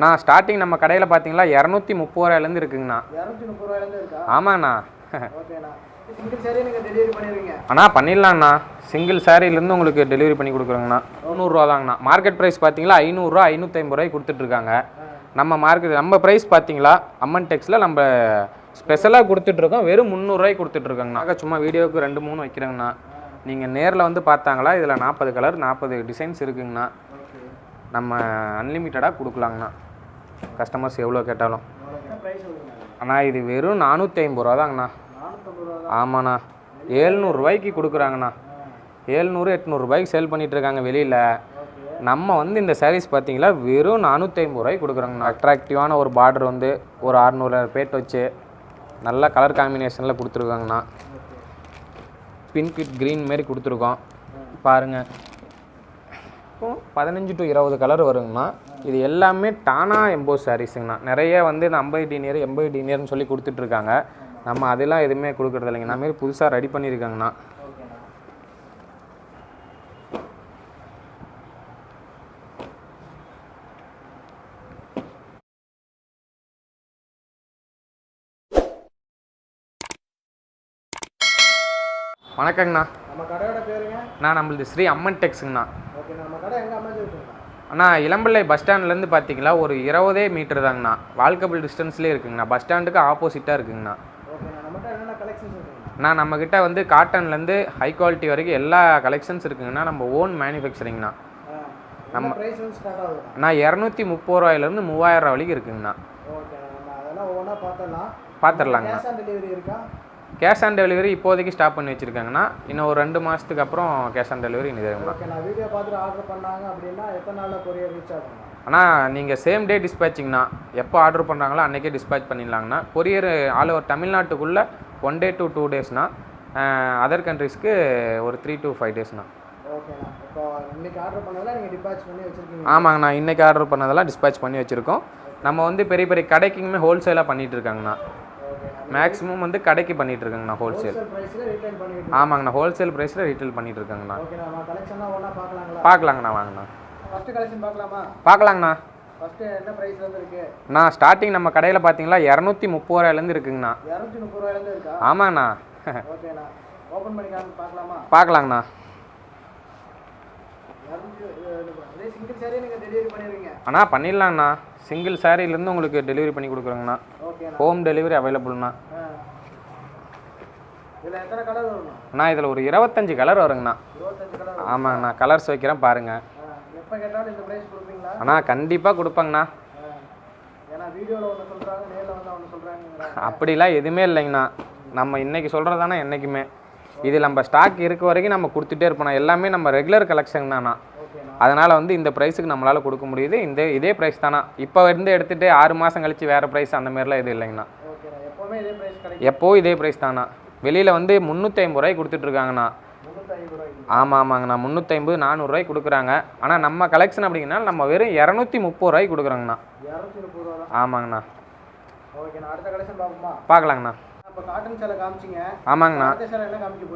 நான் ஸ்டார்டிங் நம்ம கடையில் பார்த்தீங்களா இரநூத்தி முப்பது ரூபாயிலேருந்து இருக்குங்கண்ணா. ஆமாண்ணா. அண்ணா பண்ணிடலாங்கண்ணா சிங்கிள் சாரிலேருந்து உங்களுக்கு டெலிவரி பண்ணி கொடுக்குறோங்கண்ணா. தொண்ணூறுரூவா தாங்கண்ணா மார்க்கெட் ப்ரைஸ் பார்த்தீங்களா ஐநூறுரூவா ஐநூற்றி ரூபாய்க்கு கொடுத்துட்ருக்காங்க. நம்ம மார்க்கெட் நம்ம ப்ரைஸ் பார்த்தீங்களா அம்மன் டெக்ஸில் நம்ம ஸ்பெஷலாக கொடுத்துட்ருக்கோம் வெறும் முந்நூறுரூவாய்க்கு கொடுத்துட்ருக்கோங்கண்ணா. சும்மா வீடியோவுக்கு ரெண்டு மூணு வைக்கிறேங்கண்ணா. நீங்கள் நேரில் வந்து பார்த்தாங்களா இதில் நாற்பது கலர் நாற்பது டிசைன்ஸ் இருக்குங்கண்ணா. நம்ம அன்லிமிட்டடாக கொடுக்கலாங்கண்ணா. கஸ்டமர்ஸ் எவ்வளோ கேட்டாலும். அண்ணா இது வெறும் நானூற்றி ஐம்பது ரூபா தாங்கண்ணா ஆமாண்ணா ஏழ்நூறுரூவாய்க்கு கொடுக்குறாங்கண்ணா. ஏழ்நூறு எட்நூறுபாய்க்கு சேல் பண்ணிகிட்ருக்காங்க வெளியில். நம்ம வந்து இந்த சாரீஸ் பார்த்தீங்களா வெறும் நானூற்றி ஐம்பது ரூபாய்க்கு கொடுக்குறாங்கண்ணா. அட்ராக்டிவான ஒரு பார்டர் வந்து ஒரு அறநூறு பேட் வச்சு நல்ல கலர் காம்பினேஷனில் கொடுத்துருக்காங்கண்ணா. பிங்க் வித் க்ரீன் மாரி கொடுத்துருக்கோம். பாருங்கள் இப்போ பதினஞ்சு டு இருபது கலர் வருங்கண்ணா இது எல்லாமே டானா எம்போஸ் சாரீஸுங்கண்ணா நிறைய வந்து இந்த ஐம்பது டீனியர் எண்பது டீனியர்னு சொல்லி கொடுத்துட்ருக்காங்க. நம்ம அதெல்லாம் எதுவுமே கொடுக்குறது இல்லைங்க நான் மாரி புதுசாக ரெடி பண்ணியிருக்காங்கண்ணா. வணக்கங்கண்ணா. நம்ம கடையோட பேருங்க? நான் நம்மளது ஸ்ரீ அம்மன் டெக்ஸுங்கண்ணா. ஓகே நம்ம கடை எங்கே அமைஞ்சிருக்குங்கண்ணா அண்ணா இளம்பிள்ளை பஸ் ஸ்டாண்ட்லேருந்து பார்த்தீங்களா ஒரு இருபதே மீட்டர் தாங்கண்ணா. வால்கபிள் டிஸ்டன்ஸ்லேயே இருக்குங்கண்ணா. பஸ் ஸ்டாண்டுக்கு ஆப்போசிட்டாக இருக்குங்கண்ணா. அண்ணா நம்மக்கிட்ட வந்து காட்டன்லேருந்து ஹை குவாலிட்டி வரைக்கும் எல்லா கலெக்ஷன்ஸ் இருக்குங்கண்ணா. நம்ம ஓன் மேனுஃபேக்சரிங்ண்ணா நம்ம அண்ணா இரநூத்தி முப்பது ரூபாயிலேருந்து மூவாயிரம் ரூபா வரைக்கும் இருக்குங்கண்ணா. ஓகேண்ணா கேஷ் ஆன் டெலிவரி இப்போதைக்கு ஸ்டாப் பண்ணி வச்சுருக்காங்கண்ணா இன்னும் ஒரு ரெண்டு மாதத்துக்கு அப்புறம் கேஷ் ஆன் டெலிவரி இருக்குங்கண்ணா ஓகே நான் வீடியோ பார்த்துட்டு ஆர்டர் பண்ணாங்க அப்படின்னா எத்தனை நாளில் கொரியர் ரீச் ஆகுங்கண்ணா அண்ணா நீங்கள் சேம் டே டிஸ்பேச்சிங்ண்ணா எப்போ ஆர்டர் பண்ணுறாங்களோ அன்றைக்கே டிஸ்பேச் பண்ணிடலாங்கண்ணா. கொரியர் ஆல் ஓவர் தமிழ்நாட்டுக்குள்ளே ஒன் டே டு டூ டேஸ்ண்ணா அதர் கண்ட்ரீஸ்க்கு ஒரு த்ரீ டு ஃபைவ் டேஸ்ண்ணா ஆமாங்கண்ணா இன்றைக்கி ஆர்டர் பண்ணதெல்லாம் டிஸ்பேச் பண்ணி வச்சுருக்கோம். நம்ம வந்து பெரிய பெரிய கடைக்குமே ஹோல்சேலாக பண்ணிகிட்டு இருக்காங்கண்ணா. மேக்ஸிமம் வந்து கடைக்கு பண்ணிகிட்டு இருக்காங்கண்ணா ஹோல்சேல் ஆமாங்கண்ணா ஹோல்சேல் ப்ரைஸில் ரீட்டைல் பண்ணிகிட்டு இருக்காங்கண்ணா பார்க்கலாங்கண்ணா வாங்கண்ணா. பார்க்கலாங்கண்ணா. நான் ஸ்டார்டிங் நம்ம கடையில் பார்த்தீங்களா இரநூத்தி முப்பது ரூபாயிலேருந்து இருக்குங்கண்ணா. ஆமாங்கண்ணா. பார்க்கலாங்கண்ணா இரநூத்தி இதே சிங்கிள் சாரியே நீங்கள் டெலிவரி பண்ணிடுவீங்க அண்ணா பண்ணிடலாங்கண்ணா சிங்கிள் சாரிலேருந்து உங்களுக்கு டெலிவரி பண்ணி கொடுக்குறோங்கண்ணா. ஹோம் டெலிவரி அவைலபிள்ண்ணா அண்ணா இதில் ஒரு இருபத்தஞ்சு கலர் வருங்கண்ணா. ஆமாங்கண்ணா கலர்ஸ் வைக்கிறேன் பாருங்கள் கொடுப்பீங்களா? அண்ணா கண்டிப்பாக கொடுப்பாங்கண்ணா. அப்படிலாம் எதுவுமே இல்லைங்கண்ணா. நம்ம இன்னைக்கு சொல்கிறதானே என்றைக்குமே இது நம்ம ஸ்டாக் இருக்க வரைக்கும் நம்ம கொடுத்துட்டே இருப்போம். எல்லாமே நம்ம ரெகுலர் கலெக்ஷன் தானா? அதனால் வந்து இந்த ப்ரைஸுக்கு நம்மளால் கொடுக்க முடியுது. இந்த இதே ப்ரைஸ் தானா? இப்போ இருந்து எடுத்துகிட்டு ஆறு மாதம் கழிச்சு வேறு ப்ரைஸ் அந்த மாதிரிலாம் எதுவும் இல்லைங்கண்ணா. எப்போவுமே இதே ப்ரைஸ் இதே தானா? வெளியில் வந்து முந்நூற்றி ஐம்பது ரூபாய்க்கு கொடுத்துட்ருக்காங்கண்ணா ஆமாம் ஆமாங்கண்ணா. முந்நூற்றி ஐம்பது நானூறுரூவாய்க்கு கொடுக்குறாங்க. ஆனால் நம்ம கலெக்ஷன் அப்படிங்கன்னா நம்ம வெறும் இரநூத்தி முப்பது ரூபாய்க்கு கொடுக்குறோங்கண்ணா. ஆமாங்கண்ணா. பார்க்கலாங்கண்ணா. ஆமாங்கண்ணா.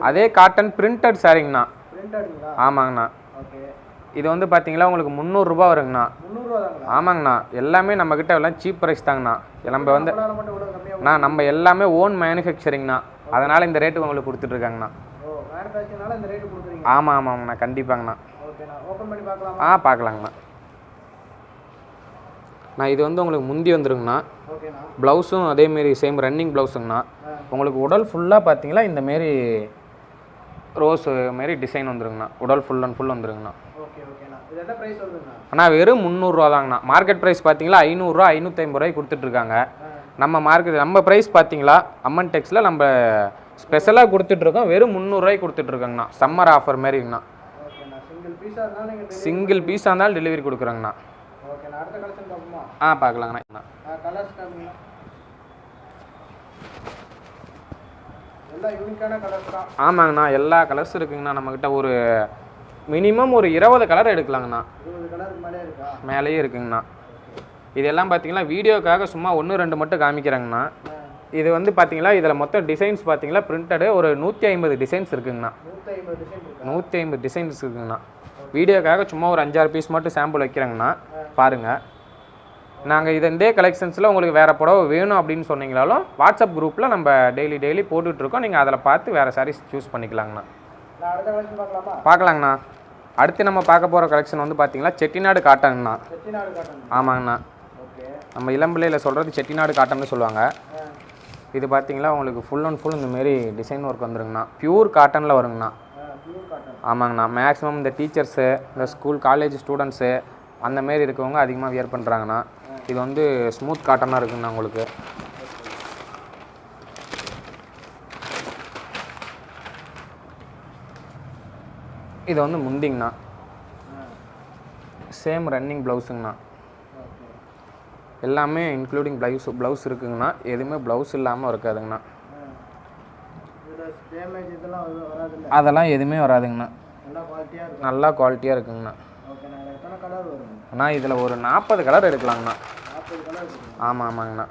அதே காட்டன் பிரிண்டட் சாரிங்கண்ணா. ஆமாங்கண்ணா. இது வந்து பார்த்தீங்களா உங்களுக்கு முந்நூறுரூபா வருங்கண்ணா. ஆமாங்கண்ணா. எல்லாமே நம்மக்கிட்ட எல்லாம் சீப் ப்ரைஸ் தாங்கண்ணா. நம்ம வந்து அண்ணா நம்ம எல்லாமே ஓன் மேனுஃபேக்சரிங்ண்ணா அதனால் இந்த ரேட்டுக்கு உங்களுக்கு கொடுத்துட்ருக்காங்கண்ணா. ரேட்டு ஆமாம் ஆமாங்கண்ணா கண்டிப்பாங்கண்ணா. ஆ பார்க்கலாங்கண்ணா. நான் இது வந்து உங்களுக்கு முந்தி வந்துருங்கண்ணா. ப்ளவுஸும் அதேமாரி சேம் ரன்னிங் ப்ளவுஸுங்கண்ணா. உங்களுக்கு உடல் ஃபுல்லாக பார்த்தீங்களா இந்த மாரி ரோஸ் மாரி டிசைன் வந்துருங்கண்ணா. உடல் ஃபுல் அண்ட் ஃபுல் வந்துருங்கண்ணா. அண்ணா. வெறும் முந்நூறுரூவா தாங்கண்ணா. மார்க்கெட் ப்ரைஸ் பார்த்தீங்களா ஐநூறுரூவா ஐநூற்றி ஐம்பது ரூபாய்க்கு கொடுத்துட்ருக்காங்க. நம்ம மார்க்கெட் நம்ம ப்ரைஸ் பார்த்தீங்களா அம்மன் டெக்ஸில் நம்ம ஸ்பெஷலாக கொடுத்துட்ருக்கோம். வெறும் முந்நூறுரூவாய்க்கு கொடுத்துட்ருக்காங்கண்ணா. சம்மர் ஆஃபர் மாரிங்கண்ணா. சிங்கிள் பீஸாக இருந்தாலும் டெலிவரி கொடுக்குறாங்கண்ணா. ஓகேண்ணா அடுத்த கலெக்ஷன் பார்ப்போமா? ஆ பார்க்கலாங்கண்ணா கலர்ஸ் காமிங்க எல்லாம் யூனிக்கான கலர்ஸ் தான். ஆமாங்கண்ணா எல்லா கலர்ஸ் இருக்குங்கண்ணா நம்மக்கிட்ட ஒரு மினிமம் ஒரு இருபது கலர் எடுக்கலாங்கண்ணா. மேலேயே இருக்குங்கண்ணா. இதெல்லாம் பார்த்தீங்களா வீடியோக்காக சும்மா ஒன்று ரெண்டு மட்டும் காமிக்கிறாங்கண்ணா. இது வந்து பார்த்தீங்களா இதில் மொத்தம் டிசைன்ஸ் பார்த்தீங்களா பிரிண்டடு ஒரு நூற்றி ஐம்பது டிசைன்ஸ் இருக்குங்கண்ணா. நூற்றி ஐம்பது டிசைன்ஸ் இருக்குங்கண்ணா. வீடியோக்காக சும்மா ஒரு அஞ்சாறு பீஸ் மட்டும் சாம்பிள் வைக்கிறேங்கண்ணா பாருங்கள் நாங்கள் இது இதே கலெக்ஷன்ஸில் உங்களுக்கு வேறு புடவை வேணும் அப்படின்னு சொன்னீங்களாலும் வாட்ஸ்அப் குரூப்பில் நம்ம டெய்லி டெய்லி போட்டுட்ருக்கோம். நீங்கள் அதில் பார்த்து வேறு சாரீஸ் சூஸ் பண்ணிக்கலாங்கண்ணா. பார்க்கலாங்கண்ணா. அடுத்து நம்ம பார்க்க போகிற கலெக்ஷன் வந்து பார்த்தீங்கன்னா செட்டிநாடு காட்டன்ண்ணா ஆமாங்கண்ணா. நம்ம இளம்பிள்ளையில் சொல்கிறது செட்டிநாடு காட்டன்னு சொல்லுவாங்க. இது பார்த்தீங்களா உங்களுக்கு ஃபுல் அண்ட் ஃபுல் இந்த மாரி டிசைன் ஒர்க் வந்துருங்கண்ணா. பியூர் காட்டனில் வருங்கண்ணா. ஆமாங்கண்ணா மேக்ஸிமம் இந்த டீச்சர்ஸு இந்த ஸ்கூல் காலேஜ் ஸ்டூடெண்ட்ஸு அந்த மாரி இருக்கவங்க அதிகமாக வியர் பண்ணுறாங்கண்ணா இது வந்து ஸ்மூத் காட்டனாக இருக்குங்கண்ணா உங்களுக்கு. இது வந்து முந்திங்கண்ணா சேம் ரன்னிங் ப்ளவுஸுங்கண்ணா எல்லாமே இன்க்ளூடிங் ப்ளவுஸ் ப்ளவுஸ் இருக்குங்கண்ணா. எதுவுமே ப்ளவுஸ் இல்லாமல் இருக்காதுங்கண்ணா இதில் டேமேஜ் இதெல்லாம் வரு- வராதுல்ல அதெல்லாம் எதுவுமே வராதுங்கண்ணா. நல்லா குவாலிட்டியாக இருக்குங்கண்ணா. அண்ணா இதில் ஒரு நாற்பது கலர் எடுக்கலாங்கண்ணா. ஆமாம் ஆமாங்கண்ணா.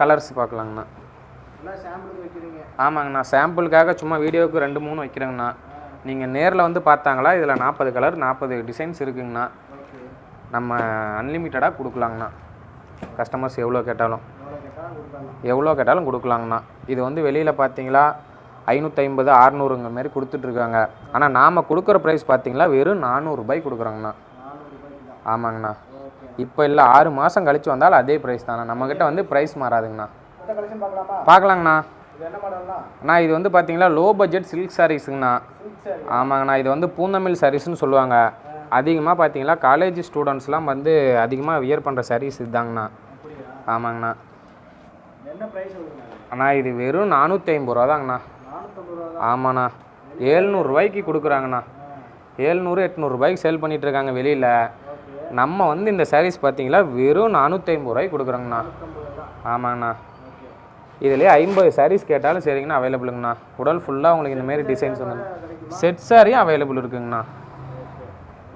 கலர்ஸ் பார்க்கலாங்கண்ணா. ஆமாங்கண்ணா சாம்பிளுக்காக சும்மா வீடியோவுக்கு ரெண்டு மூணு வைக்கிறேங்கண்ணா. நீங்கள் நேரில் வந்து பார்த்தாங்களா இதில் நாற்பது கலர் நாற்பது டிசைன்ஸ் இருக்குங்கண்ணா. நம்ம அன்லிமிட்டடாக கொடுக்கலாங்கண்ணா. கஸ்டமர்ஸ் எவ்வளோ கேட்டாலும். எவ்வளோ கேட்டாலும் கொடுக்கலாங்கண்ணா. இது வந்து வெளியில் பார்த்தீங்களா ஐநூற்றி ஐம்பது அறநூறுங்க மாரி கொடுத்துட்ருக்காங்க. ஆனால் நாம் கொடுக்குற ப்ரைஸ் பார்த்தீங்களா வெறும் நானூறுபாய்க்கு கொடுக்குறோங்கண்ணா. ஆமாங்கண்ணா. இப்போ இல்லை ஆறு மாதம் கழிச்சு வந்தாலும் அதே ப்ரைஸ் தானே நம்மக்கிட்ட வந்து ப்ரைஸ் மாறாதுங்கண்ணா. பார்க்கலாங்கண்ணா. அண்ணா இது வந்து பார்த்தீங்களா லோ பட்ஜெட் சில்க் சாரீஸுங்கண்ணா ஆமாங்கண்ணா இது வந்து பூந்தமிழ் சாரீஸ்னு சொல்லுவாங்க. அதிகமாக பார்த்தீங்களா காலேஜ் ஸ்டூடெண்ட்ஸ்லாம் வந்து அதிகமாக வியர் பண்ணுற சாரீஸ் இதுதாங்கண்ணா. ஆமாங்கண்ணா. அண்ணா இது வெறும் நானூற்றி ஐம்பது ரூபா தாங்கண்ணா. ஆமாண்ணா. ஏழ்நூறுரூவாய்க்கு கொடுக்குறாங்கண்ணா. ஏழ்நூறு எட்நூறுபாய்க்கு சேல் பண்ணிட்டு இருக்காங்க வெளியில். நம்ம வந்து இந்த சாரீஸ் பார்த்தீங்களா வெறும் நானூற்றி ஐம்பது ரூபாய்க்கு கொடுக்குறோங்கண்ணா. ஆமாங்கண்ணா. இதுலேயே ஐம்பது சாரீஸ் கேட்டாலும் சரிங்கண்ணா அவைலபிளுங்கண்ணா உடல் ஃபுல்லாக உங்களுக்கு இந்த மாரி டிசைன்ஸ் வந்து செட் சாரியும் அவைலபிள் இருக்குங்கண்ணா ஓகே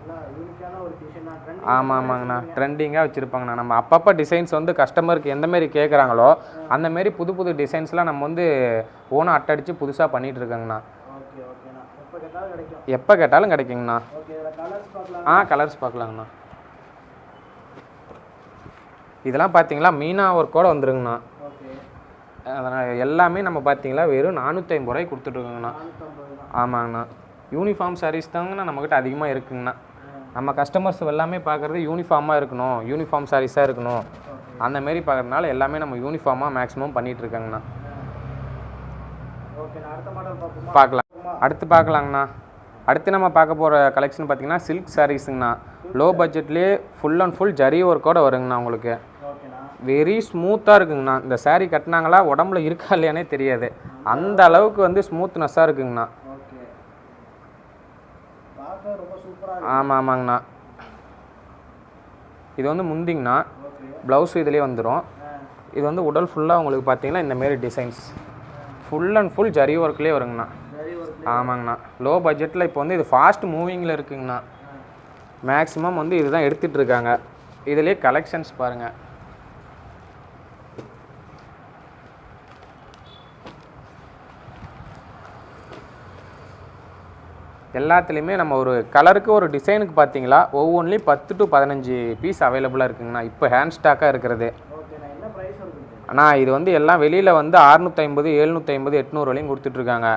எல்லாம் யூனிக்கான ஒரு டிசைனாக ட்ரெண்ட் ஆமாம் ஆமாங்கண்ணா ட்ரெண்டிங்காக வச்சுருப்பாங்கண்ணா. நம்ம அப்பப்போ டிசைன்ஸ் வந்து கஸ்டமருக்கு எந்த மாரி கேட்குறாங்களோ அந்த மாரி புது புது டிசைன்ஸ்லாம் நம்ம வந்து ஓனாக அட்டடிச்சு புதுசாக ஓகேண்ணா. எப்போ கேட்டாலும் கிடைக்கும். எப்போ கேட்டாலும் கிடைக்குங்கண்ணா. ஆ கலர்ஸ் பார்க்கலாங்கண்ணா. இதெல்லாம் பார்த்தீங்களா மீனா ஒர்க்கோட வந்துருங்கண்ணா. அதனால் எல்லாமே நம்ம பார்த்தீங்களா வெறும் நானூற்றி ஐம்பது ரூபாய்க்கு. கொடுத்துட்ருக்கோங்கண்ணா ஆமாங்கண்ணா. யூனிஃபார்ம் சாரீஸ் தாங்கண்ணா நம்மக்கிட்ட அதிகமாக இருக்குங்கண்ணா. நம்ம கஸ்டமர்ஸ் எல்லாமே பார்க்குறது யூனிஃபார்மாக இருக்கணும் யூனிஃபார்ம் சாரீஸாக இருக்கணும். அந்த மாரி பார்க்குறதுனால எல்லாமே நம்ம யூனிஃபார்மாக மேக்ஸிமம் பார்ப்போமா? பார்க்கலாம். அடுத்து பார்க்கலாங்கண்ணா. அடுத்து நம்ம பார்க்க போகிற கலெக்ஷன் பார்த்தீங்கன்னா சில்க் சாரீஸுங்கண்ணா லோ பட்ஜெட்லேயே ஃபுல் அண்ட் ஃபுல் ஜரி ஒர்க்கோட வருங்கண்ணா உங்களுக்கு. வெரி ஸ்மூத்தாக இருக்குங்கண்ணா. இந்த saree கட்டினாங்களா உடம்புல இருக்கா இல்லையானே தெரியாது. அந்த அளவுக்கு வந்து ஸ்மூத்னஸ்ஸாக இருக்குங்கண்ணா ஓகே பார்க்க ரொம்ப சூப்பராக ஆமாம் ஆமாங்கண்ணா. இது வந்து முந்திங்கண்ணா. ப்ளவுஸ் இதுலேயே வந்துடும் இது வந்து உடல் ஃபுல்லாக உங்களுக்கு பார்த்தீங்கன்னா இந்த மாரி designs full and full zari ஒர்க்லேயே வருங்கண்ணா. ஆமாங்கண்ணா. லோ பட்ஜெட்டில் இப்போ வந்து இது ஃபாஸ்ட் மூவிங்கில் இருக்குங்கண்ணா. மேக்ஸிமம் வந்து இதுதான் எடுத்துகிட்டு இருக்காங்க. இதுலேயே கலெக்ஷன்ஸ் பாருங்கள் எல்லாத்துலேயுமே நம்ம ஒரு கலருக்கு ஒரு டிசைனுக்கு பார்த்தீங்களா ஒவ்வொன்றிலையும் பத்து டு பதினஞ்சு பீஸ் அவைலபிளாக இருக்குங்கண்ணா. இப்போ ஹேண்ட் ஸ்டாக்காக இருக்கிறது. அண்ணா இது வந்து எல்லாம் வெளியில் வந்து அறுநூற்றி ஐம்பது எழுநூற்றி ஐம்பது எட்நூறு வரையும் கொடுத்துட்ருக்காங்க.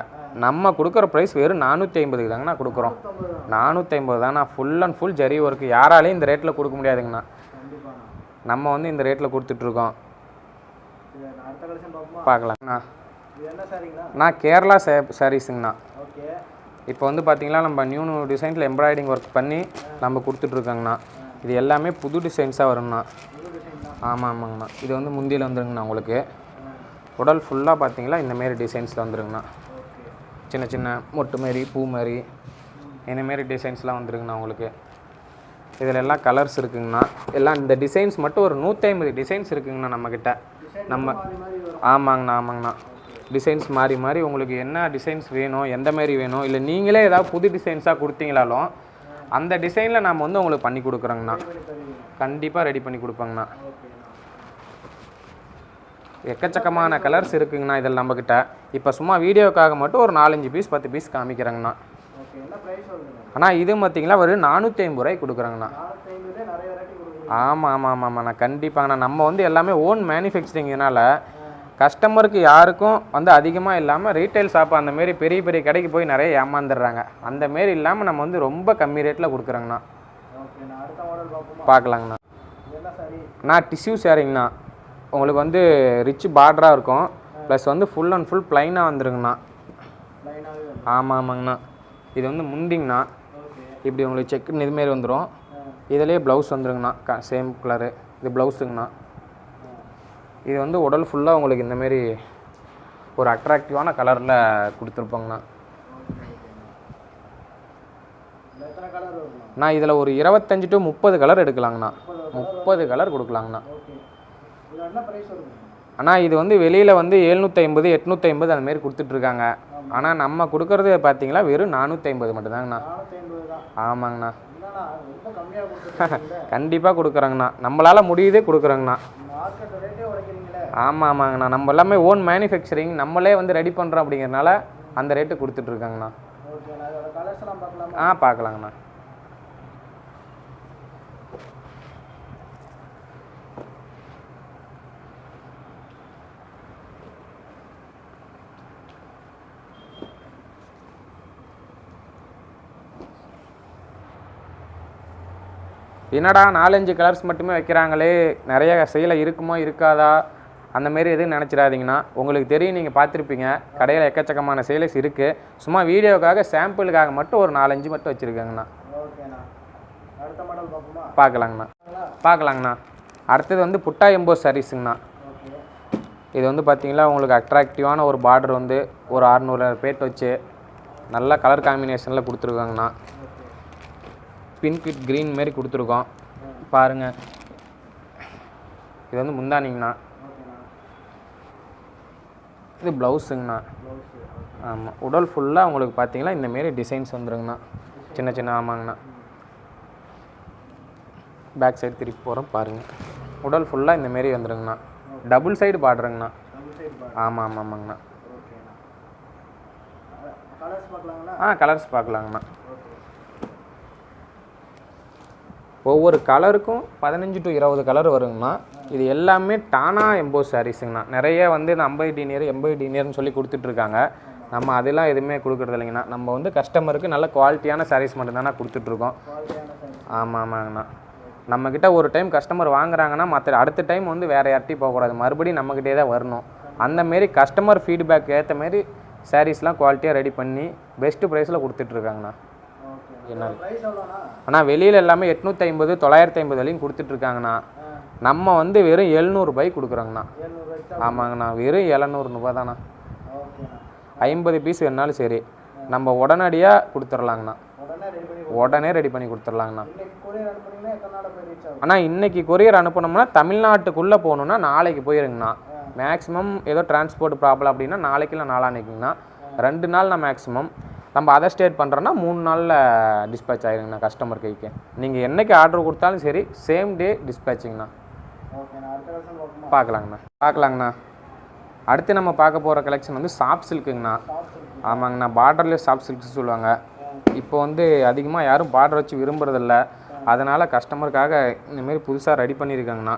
நம்ம கொடுக்குற ப்ரைஸ் வெறும் நானூற்றி ஐம்பதுக்கு தாங்கண்ணா கொடுக்குறோம். நானூற்றி ஐம்பது தாண்ணா full and full zari work யாராலையும் இந்த ரேட்டில் கொடுக்க முடியாதுங்கண்ணா. நம்ம வந்து இந்த ரேட்டில் கொடுத்துட்ருக்கோம். பார்க்கலாங்கண்ணா. நான் கேரளா சே சாரீஸுங்கண்ணா இப்போ வந்து பார்த்திங்கன்னா நம்ம நியூ நியூ டிசைனில் எம்ப்ராய்டிங் ஒர்க் பண்ணி நம்ம கொடுத்துட்ருக்கோங்கண்ணா. இது எல்லாமே புது டிசைன்ஸாக வருங்கண்ணா ஆமாம் ஆமாங்கண்ணா. இது வந்து முந்தியில் வந்துருங்கண்ணா உங்களுக்கு. உடல் ஃபுல்லாக பார்த்தீங்களா இந்த மாரி டிசைன்ஸில் வந்துருங்கண்ணா. சின்ன சின்ன மொட்டு மாரி பூ மாதிரி இந்த மாரி டிசைன்ஸ்லாம் வந்துருங்கண்ணா உங்களுக்கு. இதில் எல்லாம் கலர்ஸ் இருக்குங்கண்ணா. எல்லாம் இந்த டிசைன்ஸ் மட்டும் ஒரு நூற்றி ஐம்பது டிசைன்ஸ் இருக்குங்கண்ணா நம்மக்கிட்ட நம்ம ஆமாங்கண்ணா ஆமாங்கண்ணா. டிசைன்ஸ் மாறி மாறி உங்களுக்கு என்ன டிசைன்ஸ் வேணும் எந்த மாரி வேணும் இல்லை நீங்களே ஏதாவது புது டிசைன்ஸாக கொடுத்தீங்களாலும் அந்த டிசைனில் நாம் வந்து உங்களுக்கு பண்ணி கொடுக்குறோங்கண்ணா. கண்டிப்பாக ரெடி பண்ணி கொடுப்போங்கண்ணா. எக்கச்சக்கமான கலர்ஸ் இருக்குங்கண்ணா இதில் நம்மக்கிட்ட இப்போ சும்மா வீடியோக்காக மட்டும் ஒரு நாலஞ்சு பீஸ் பத்து பீஸ் காமிக்கிறேங்கண்ணா. ஆனால் இது பார்த்தீங்களா ஒரு நானூற்றி ஐம்பது ரூபாய்க்கு கொடுக்குறாங்கண்ணா. ஆமாம் ஆமாம் ஆமாம் ஆமாண்ணா கண்டிப்பாங்கண்ணா. நம்ம வந்து எல்லாமே ஓன் மேனுஃபேக்சரிங்னால கஸ்டமருக்கு யாருக்கும் வந்து அதிகமாக இல்லாமல் ரீட்டைல் ஷாப் அந்த மாரி பெரிய பெரிய கடைக்கு போய் நிறைய ஏமாந்துடுறாங்க. அந்த மாரி இல்லாமல் நம்ம வந்து ரொம்ப கம்மி ரேட்டில் கொடுக்குறோங்கண்ணா. பார்க்கலாங்கண்ணா. நான் டிஷ்யூ ஷேரிங்ண்ணா உங்களுக்கு வந்து ரிச் பார்டராக இருக்கும். ப்ளஸ் வந்து ஃபுல் அண்ட் ஃபுல் ப்ளைனாக வந்துருங்கண்ணா. ஆமாம் ஆமாங்கண்ணா. இது வந்து முண்டிங்கண்ணா. இப்படி உங்களுக்கு செக்குன்னு இதுமாரி வந்துடும் இதுலேயே ப்ளவுஸ் வந்துருங்கண்ணா. க சேம் கலரு இது ப்ளவுஸுங்கண்ணா இது வந்து உடல் ஃபுல்லாக உங்களுக்கு இந்தமாரி ஒரு அட்ராக்டிவான கலரில் கொடுத்துருப்போங்கண்ணா. நான் இதில் ஒரு இருபத்தஞ்சி டு முப்பது கலர் எடுக்கலாங்கண்ணா. முப்பது கலர் கொடுக்கலாங்கண்ணா. ஆனால் இது வந்து வெளியில் வந்து எழுநூற்றி ஐம்பது எட்நூற்றி ஐம்பது அந்த மாரி கொடுத்துட்ருக்காங்க. ஆனால் நம்ம கொடுக்குறது பார்த்தீங்களா வெறும் நானூற்றி ஐம்பது மட்டும்தாங்கண்ணா. ஆமாங்கண்ணா. கண்டிப்பாக கொடுக்குறோங்கண்ணா. நம்மளால் முடியுதே கொடுக்குறோங்கண்ணா. ஆமாம் ஆமாங்கண்ணா. நம்ம எல்லாமே ஓன் மேனுஃபேக்சரிங் நம்மளே வந்து ரெடி பண்ணுறோம் அப்படிங்கிறனால அந்த ரேட்டு கொடுத்துட்ருக்காங்கண்ணா ஆ பார்க்கலாங்கண்ணா என்னடா நாலஞ்சு கலர்ஸ் மட்டுமே வைக்கிறாங்களே. நிறைய சேலை இருக்குமோ இருக்காதா? அந்த மாரி எதுவும் நினச்சிடாதீங்கண்ணா. உங்களுக்கு தெரியும் நீங்கள் பார்த்துருப்பீங்க கடையில் எக்கச்சக்கமான சேலைஸ் இருக்குது சும்மா வீடியோக்காக சாம்பிளுக்காக மட்டும் ஒரு நாலஞ்சு மட்டும் வச்சுருக்காங்கண்ணா. பார்க்கலாங்கண்ணா. பார்க்கலாங்கண்ணா. அடுத்தது வந்து புட்டா எம்போ சாரீஸுங்கண்ணா இது வந்து பார்த்தீங்களா உங்களுக்கு அட்ராக்டிவான ஒரு பார்டர் வந்து ஒரு அறநூறு பேட் வச்சு நல்ல கலர் காம்பினேஷனில் கொடுத்துருக்காங்கண்ணா. பிங்க் வித் க்ரீன் மாரி கொடுத்துருக்கோம். பாருங்கள் இது வந்து முந்தானிங்கண்ணா. இது ப்ளவுஸுங்கண்ணா. ஆமாம் உடல் ஃபுல்லாக உங்களுக்கு பார்த்தீங்கன்னா இந்த மாரி டிசைன்ஸ் வந்துருங்கண்ணா. சின்ன சின்ன ஆமாங்கண்ணா. பேக் சைடு திருப்பி போகிறோம் பாருங்கள் உடல் ஃபுல்லாக இந்த மாரி வந்துருங்கண்ணா. டபுள் சைடு பாடுறேங்கண்ணா ஆமாம் ஆமாம் ஆமாங்கண்ணா. ஆ கலர்ஸ் பார்க்கலாங்கண்ணா. ஒவ்வொரு கலருக்கும் பதினஞ்சு டு இருபது கலர் வருங்கண்ணா. இது எல்லாமே டானா எம்போஸ் சாரீஸுங்கண்ணா நிறைய வந்து இந்த ஐம்பது டினியர் எண்பது டினியர்னு சொல்லி கொடுத்துட்ருக்காங்க. நம்ம அதெல்லாம் எதுவுமே கொடுக்குறது இல்லைங்கண்ணா. நம்ம வந்து கஸ்டமருக்கு நல்ல குவாலிட்டியான சாரீஸ் மட்டும்தாண்ணா கொடுத்துட்ருக்கோம். ஆமாம் ஆமாங்கண்ணா நம்மக்கிட்ட ஒரு டைம் கஸ்டமர் வாங்குறாங்கன்னா மற்ற அடுத்த டைம் வந்து வேறு யார்ட்டையும் போகக்கூடாது. மறுபடியும் நம்மக்கிட்டே தான் வரணும். அந்த மாரி கஸ்டமர் ஃபீட்பேக் ஏற்ற மாரி சாரீஸ்லாம் குவாலிட்டியாக ரெடி பண்ணி பெஸ்ட்டு ப்ரைஸில் கொடுத்துட்ருக்காங்கண்ணா. என்ன ஆனால் வெளியில் எல்லாமே எட்நூற்றி ஐம்பது தொள்ளாயிரத்தி ஐம்பது வரையும் கொடுத்துட்ருக்காங்கண்ணா. நம்ம வந்து வெறும் எழுநூறுபாய்க்கு கொடுக்குறோங்கண்ணா. ஆமாங்கண்ணா வெறும் எழுநூறுபா தாண்ணா ஐம்பது பீஸ் வேணாலும் சரி நம்ம உடனடியாக கொடுத்துர்லாங்கண்ணா உடனே ரெடி பண்ணி கொடுத்துர்லாங்கண்ணா கொரியர் ஆனால் கொரியர் அனுப்பணும்னா தமிழ்நாட்டுக்குள்ளே போகணுன்னா நாளைக்கு போயிருங்கண்ணா. மேக்ஸிமம் ஏதோ டிரான்ஸ்போர்ட் ப்ராப்ளம் அப்படின்னா நாளைக்கு இல்லை நாளான்னைக்குங்கண்ணா ரெண்டு நாள்னா மேக்ஸிமம் நம்ம அதர் ஸ்டேட் பண்ணுறோன்னா மூணு நாளில் டிஸ்பேச் ஆயிருங்கண்ணா கஸ்டமர் கைக்கு நீங்கள் என்னைக்கு ஆர்டர் கொடுத்தாலும் சரி சேம் டே டிஸ்பேச்சிங்கண்ணா பார்க்கலாங்கண்ணா. பார்க்கலாங்கண்ணா. அடுத்து நம்ம பார்க்க போகிற கலெக்ஷன் வந்து சாஃப்ட் சில்க்குங்கண்ணா ஆமாங்கண்ணா. பார்டர்லேயே சாஃப்ட் சில்க்ஸ் சொல்லுவாங்க. இப்போ வந்து அதிகமாக யாரும் பார்டர் வச்சு விரும்புறதில்ல. அதனால் கஸ்டமருக்காக இந்தமாரி புதுசாக ரெடி பண்ணியிருக்காங்கண்ணா.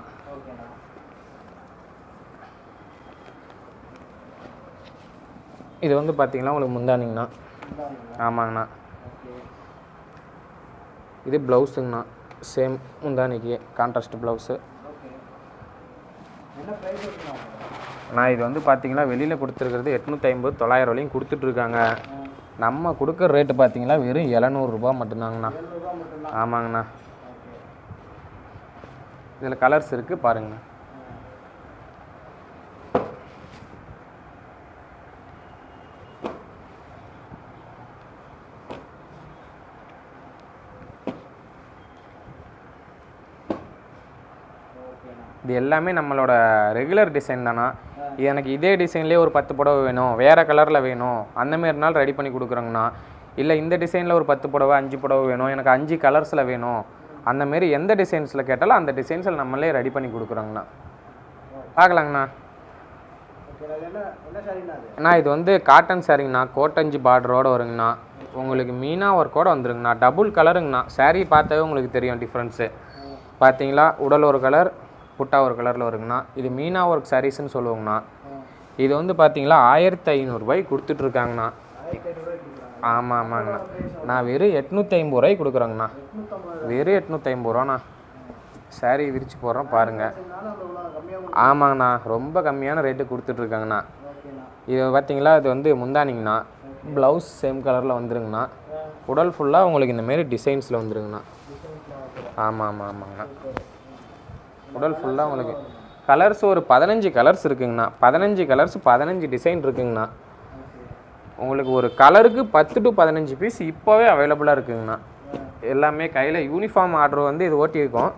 இது வந்து பார்த்தீங்கன்னா உங்களுக்கு முந்தானிங்கண்ணா. ஆமாங்கண்ணா. இது ப்ளவுஸுங்கண்ணா சேம் முந்தானிக்கு கான்ட்ராஸ்ட் ப்ளவுஸு ஓகே என்ன ப்ரைஸ் இருக்குண்ணா நான் இது வந்து பார்த்தீங்கன்னா வெளியில் கொடுத்துருக்கிறது எட்நூற்றி ஐம்பது தொள்ளாயிரம் வரையும் கொடுத்துட்ருக்காங்க. நம்ம கொடுக்குற ரேட்டு பார்த்தீங்கன்னா வெறும் எழுநூறுபா மட்டும்தாங்கண்ணா. ஆமாங்கண்ணா. இதில் கலர்ஸ் இருக்குது பாருங்கண்ணா. இது எல்லாமே நம்மளோட ரெகுலர் டிசைன் தானா? இது எனக்கு இதே டிசைன்லேயே ஒரு பத்து புடவை வேணும். வேறு கலரில் வேணும். அந்த மாரினாலும் ரெடி பண்ணி கொடுக்குறோங்கண்ணா இல்லை இந்த டிசைனில் ஒரு பத்து புடவை அஞ்சு புடவை வேணும். எனக்கு அஞ்சு கலர்ஸில் வேணும். அந்தமாரி எந்த டிசைன்ஸில் கேட்டாலும் அந்த டிசைன்ஸில் நம்மளே ரெடி பண்ணி கொடுக்குறோங்கண்ணா பார்க்கலாங்கண்ணா. அண்ணா இது வந்து காட்டன் சாரிங்கண்ணா கோட்டஞ்சி பார்டரோடு வருங்கண்ணா. உங்களுக்கு மீனா ஒர்க்கோட வந்துருங்கண்ணா. டபுள் கலருங்கண்ணா சாரீ பார்த்தாவே உங்களுக்கு தெரியும் டிஃப்ரென்ஸு பார்த்தீங்களா? உடல் ஒரு கலர் புட்டா ஒரு கலரில் வருங்கண்ணா. இது மீனா ஒர்க் சாரீஸ்ன்னு சொல்லுவோங்கண்ணா. இது வந்து பார்த்தீங்களா ஆயிரத்தி ஐநூறுரூபாய்க்கு கொடுத்துட்ருக்காங்கண்ணா ஆமாம் ஆமாங்கண்ணா. நான் வெறும் எட்நூற்றி ஐம்பது ரூபாய்க்கு கொடுக்குறேங்கண்ணா வெறும் எட்நூற்றி ஐம்பது ரூபாண்ணா saree விரிச்சு போடுறோம் பாருங்கள் ஆமாங்கண்ணா. ரொம்ப கம்மியான ரேட்டு கொடுத்துட்ருக்காங்கண்ணா இது பார்த்தீங்களா இது வந்து முந்தானிங்கண்ணா. ப்ளவுஸ் சேம் கலரில் வந்துருங்கண்ணா. உடல் ஃபுல்லாக உங்களுக்கு இந்த மாரி டிசைன்ஸில் வந்துருங்கண்ணா. ஆமாம் ஆமாம் ஆமாங்கண்ணா. உடல் ஃபுல்லாக உங்களுக்கு. கலர்ஸ் ஒரு பதினஞ்சு கலர்ஸ் இருக்குங்கண்ணா. பதினஞ்சு கலர்ஸ் பதினஞ்சு டிசைன் இருக்குங்கண்ணா. உங்களுக்கு ஒரு கலருக்கு பத்து டு பதினஞ்சு பீஸ் இப்போவே அவைலபிளாக இருக்குங்கண்ணா. எல்லாமே கையில் யூனிஃபார்ம் ஆர்டர் வந்து இது ஓட்டியிருக்கோம்.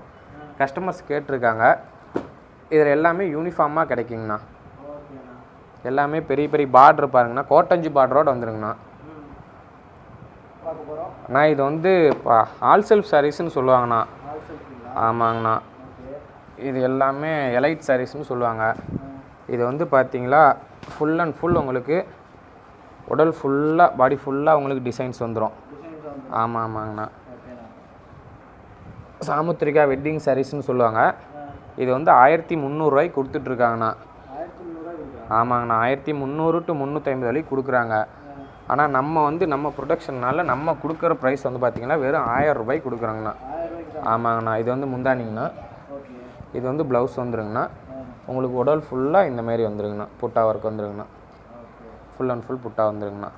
கஸ்டமர்ஸ் கேட்டிருக்காங்க. இதில் எல்லாமே யூனிஃபார்மாக கிடைக்குங்கண்ணா. எல்லாமே பெரிய பெரிய பார்டர் பாருங்கண்ணா. கோட்டஞ்சு பார்டரோட வந்துருங்கண்ணா. அண்ணா இது வந்து ஆல் செல்ஃப் சாரீஸ்னு சொல்லுவாங்கண்ணா. ஆமாங்கண்ணா. இது எல்லாமே எலைட் சாரீஸ்னு சொல்லுவாங்க. இது வந்து பார்த்தீங்களா ஃபுல் அண்ட் ஃபுல் உங்களுக்கு உடல் ஃபுல்லாக பாடி ஃபுல்லாக உங்களுக்கு டிசைன்ஸ் வந்துடும் ஆமாம் ஆமாங்கண்ணா. சாமுத்திரிகா வெட்டிங் சாரீஸ்னு சொல்லுவாங்க. இது வந்து ஆயிரத்தி முந்நூறுரூவாய்க்கு கொடுத்துட்ருக்காங்கண்ணா. ஆமாங்கண்ணா ஆயிரத்தி முந்நூறு டு முந்நூற்றி வரைக்கும் கொடுக்குறாங்க. ஆனால் நம்ம வந்து நம்ம ப்ரொடக்ஷன்னால நம்ம கொடுக்குற ப்ரைஸ் வந்து பார்த்தீங்கன்னா வெறும் ஆயிரம் ரூபாய்க்கு கொடுக்குறாங்கண்ணா. ஆமாங்கண்ணா இது வந்து முந்தானிங்கண்ணா. இது வந்து ப்ளவுஸ் வந்துருங்கண்ணா. உங்களுக்கு உடல் ஃபுல்லாக இந்த மாதிரி வந்துருங்கண்ணா. புட்டா ஒர்க் வந்துருங்கண்ணா. ஃபுல் அண்ட் ஃபுல் புட்டா வந்துருங்கண்ணா.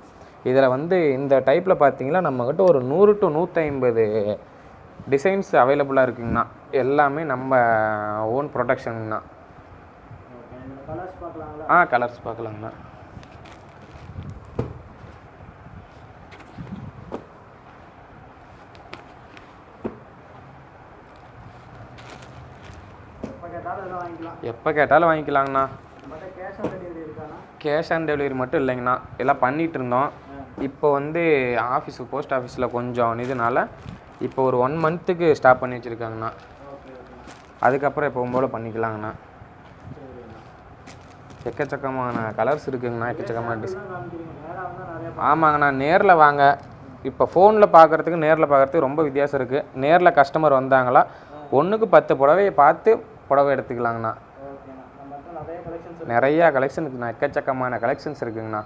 இதில் வந்து இந்த டைப்பில் பார்த்தீங்கன்னா நம்மக்கிட்ட ஒரு நூறு டு நூற்றி டிசைன்ஸ் அவைலபிளாக இருக்குங்கண்ணா. எல்லாமே நம்ம ஓன் ப்ரொடக்ஷனுங்கண்ணா ஆ கலர்ஸ் பார்க்கலாங்கண்ணா எப்போ கேட்டாலும் இதெல்லாம் வாங்கிக்கலாம் எப்போ கேட்டாலும் வாங்கிக்கலாங்கண்ணா. கேஷ் ஆன் டெலிவரி மட்டும் இல்லைங்கண்ணா. எல்லாம் பண்ணிகிட்டு இருந்தோம். இப்போ வந்து ஆஃபீஸு போஸ்ட் ஆஃபீஸில் கொஞ்சம் இதனால இப்போ ஒரு ஒன் மந்த்துக்கு ஸ்டாப் பண்ணி வச்சுருக்காங்கண்ணா. அதுக்கப்புறம் எப்பவும் போல் பண்ணிக்கலாங்கண்ணா. எக்கச்சக்கமான கலர்ஸ் இருக்குங்கண்ணா எக்கச்சக்கமான நிறைய ஆமாங்கண்ணா நேரில் வாங்க. இப்போ ஃபோனில் பார்க்குறதுக்கு நேரில் பார்க்குறதுக்கு ரொம்ப வித்தியாசம் இருக்குது நேரில் கஸ்டமர் வந்தாங்களா ஒன்றுக்கு பத்து புடவையை பார்த்து புடவை எடுத்துக்கலாங்கண்ணா. நிறைய நிறையா கலெக்ஷன் இருக்குண்ணா. எக்கச்சக்கமான கலெக்ஷன்ஸ் இருக்குங்கண்ணா.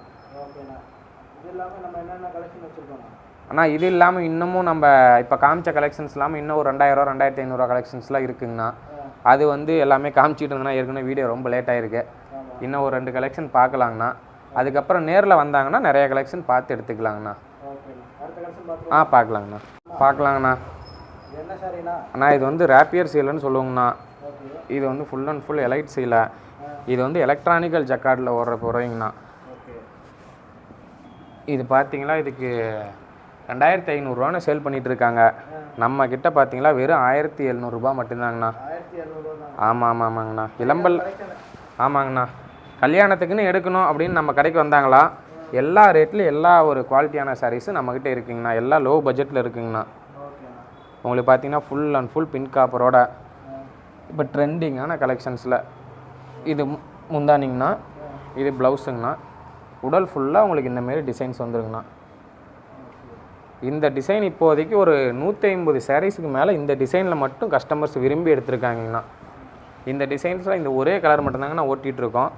அண்ணா இது இல்லாமல் இன்னமும் நம்ம இப்போ காமிச்ச கலெக்ஷன்ஸ் இல்லாமல் இன்னும் ஒரு ரெண்டாயிரூவா ரெண்டாயிரத்தி ஐநூறுரூவா கலெக்ஷன்ஸ்லாம் இருக்குங்கண்ணா. அது வந்து எல்லாமே காமிச்சிட்டு இருந்தேன்னா ஏற்கனவே வீடியோ ரொம்ப லேட் ஆயிருக்கு. இன்னும் ஒரு ரெண்டு கலெக்ஷன் பார்க்கலாங்கண்ணா. அதுக்கப்புறம் நேரில் வந்தாங்கன்னா நிறைய கலெக்ஷன் பார்த்து எடுத்துக்கலாங்கண்ணா. ஆ பார்க்கலாங்கண்ணா. பார்க்கலாங்கண்ணா. அண்ணா இது வந்து ரேப்பியர் சீலன்னு சொல்லுவோங்கண்ணா. இது வந்து ஃபுல் அண்ட் ஃபுல் எலைட் சீலை இது வந்து எலக்ட்ரானிக்கல் ஜக்கார்டில் ஓடுற போகிறீங்கண்ணா இது பார்த்தீங்களா இதுக்கு ரெண்டாயிரத்தி ஐநூறுரூவான்னு சேல் பண்ணிகிட்ருக்காங்க இருக்காங்க நம்ம கிட்ட பார்த்தீங்களா வெறும் ஆயிரத்தி எழுநூறுபா மட்டும்தாங்கண்ணா. ஆமாம் ஆமாம் ஆமாங்கண்ணா இளம்பல் ஆமாங்கண்ணா. கல்யாணத்துக்குன்னு எடுக்கணும் அப்படின்னு நம்ம கடைக்கு வந்தாங்களா? எல்லா ரேட்லையும் எல்லா ஒரு குவாலிட்டியான சாரீஸும் நம்மக்கிட்ட இருக்குங்கண்ணா. எல்லாம் லோ பட்ஜெட்டில் இருக்குங்கண்ணா. உங்களுக்கு பார்த்தீங்கன்னா ஃபுல் அண்ட் ஃபுல் பின் காப்பரோட இப்போ ட்ரெண்டிங்கான கலெக்ஷன்ஸில் இது மு- முந்தானிங்கண்ணா இது ப்ளவுஸுங்கண்ணா உடல் ஃபுல்லாக உங்களுக்கு இந்தமாரி டிசைன்ஸ் வந்துருங்கண்ணா. இந்த டிசைன் இப்போதைக்கு ஒரு நூற்றி ஐம்பது சாரீஸுக்கு மேலே இந்த டிசைனில் மட்டும் கஸ்டமர்ஸ் விரும்பி எடுத்திருக்காங்கண்ணா. இந்த டிசைன்ஸில் இந்த ஒரே கலர் மட்டும்தாங்கண்ணா நான் இருக்கோம்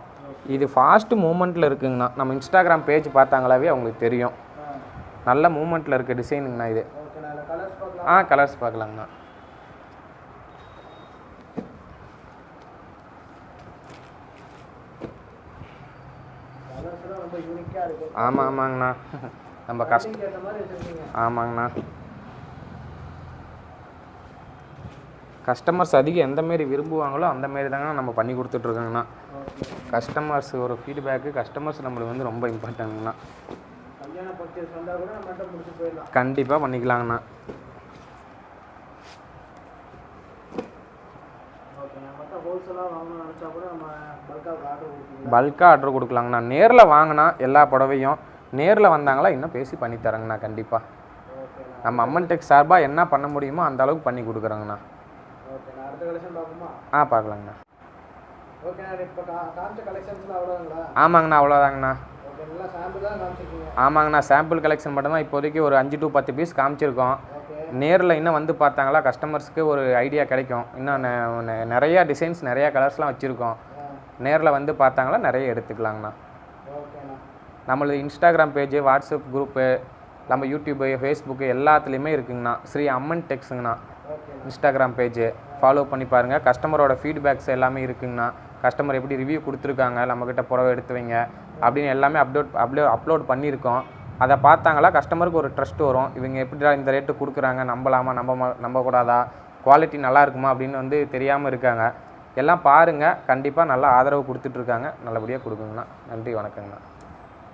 இது ஃபாஸ்ட் மூமெண்ட்டில் இருக்குங்கண்ணா. நம்ம இன்ஸ்டாகிராம் பேஜ் பார்த்தாங்களாவே அவங்களுக்கு தெரியும். நல்ல மூமெண்ட்டில் இருக்க டிசைனுங்கண்ணா இது. ஆ கலர்ஸ் பார்க்கலாங்கண்ணா கலர்ஸ்லாம் ரொம்ப யூனிக்காக இருக்குது ஆமாம் ஆமாங்கண்ணா. நம்ம கஷ்ட கட்டிங்க்கு ஏற்ற மாதிரி வச்சுருக்கீங்க. ஆமாங்கண்ணா. கஸ்டமர்ஸ் அதிகம் எந்த மாரி விரும்புவாங்களோ அந்த மாரி தாங்கண்ணா நம்ம பண்ணி கொடுத்துட்ருக்கோங்கண்ணா. கஸ்டமர்ஸ் ஒரு ஃபீட்பேக்கு கஸ்டமர்ஸ் நம்மளுக்கு வந்து ரொம்ப போயிடலாம். கண்டிப்பாக பண்ணிக்கலாங்கண்ணா. ஹோல்சேலாக வாங்கணும்னு நினச்சா கூட நம்ம பல்காக ஆர்டர் கொடுக்கலாங்கண்ணா. நேரில் வாங்கினா எல்லா புடவையும் நேரில் வந்தாங்களா இன்னும் பேசி பண்ணி தரேங்கண்ணா கண்டிப்பாக நம்ம அம்மன் டெக் சார்பாக என்ன பண்ண முடியுமோ அந்த அளவுக்கு பண்ணி கொடுக்குறோங்கண்ணா. ஆ பார்க்கலாங்கண்ணா. ஆமாங்கண்ணா அவ்வளோதாங்கண்ணா ஆமாங்கண்ணா சாம்பிள் கலெக்ஷன் மட்டும்தான் இப்போதைக்கு ஒரு அஞ்சு டு பத்து பீஸ் காமிச்சிருக்கோம். நேரில் இன்னும் வந்து பார்த்தாங்களா கஸ்டமர்ஸ்க்கு ஒரு ஐடியா கிடைக்கும். இன்னும் நிறையா டிசைன்ஸ் நிறையா கலர்ஸ்லாம் வச்சுருக்கோம். நேரில் வந்து பார்த்தாங்களா? நிறைய எடுத்துக்கலாங்கண்ணா. நம்மளது இன்ஸ்டாகிராம் பேஜ் வாட்ஸ்அப் குரூப்பு நம்ம யூடியூப்பு ஃபேஸ்புக்கு எல்லாத்துலேயுமே இருக்குங்கண்ணா. ஸ்ரீ அம்மன் டெக்ஸுங்கண்ணா இன்ஸ்டாகிராம் பேஜ் ஃபாலோ பண்ணி பாருங்கள் கஸ்டமரோட ஃபீட்பேக்ஸ் எல்லாமே இருக்குங்கண்ணா. கஸ்டமர் எப்படி ரிவ்யூ கொடுத்துருக்காங்க நம்மக்கிட்ட புறவை எடுத்து வைங்க அப்படின்னு எல்லாமே அப்லோட் அப்லோ அப்லோட் பண்ணியிருக்கோம். அதை பார்த்தாங்களா? கஸ்டமருக்கு ஒரு ட்ரஸ்ட் வரும். இவங்க எப்படிடா இந்த ரேட்டு கொடுக்குறாங்க? நம்பலாமா? நம்ப நம்பக்கூடாதா குவாலிட்டி நல்லா இருக்குமா? அப்படின்னு வந்து தெரியாமல் இருக்காங்க. எல்லாம் பாருங்கள் கண்டிப்பாக நல்லா ஆதரவு கொடுத்துட்ருக்காங்க நல்லபடியாக கொடுக்குங்கண்ணா நன்றி வணக்கங்கண்ணா.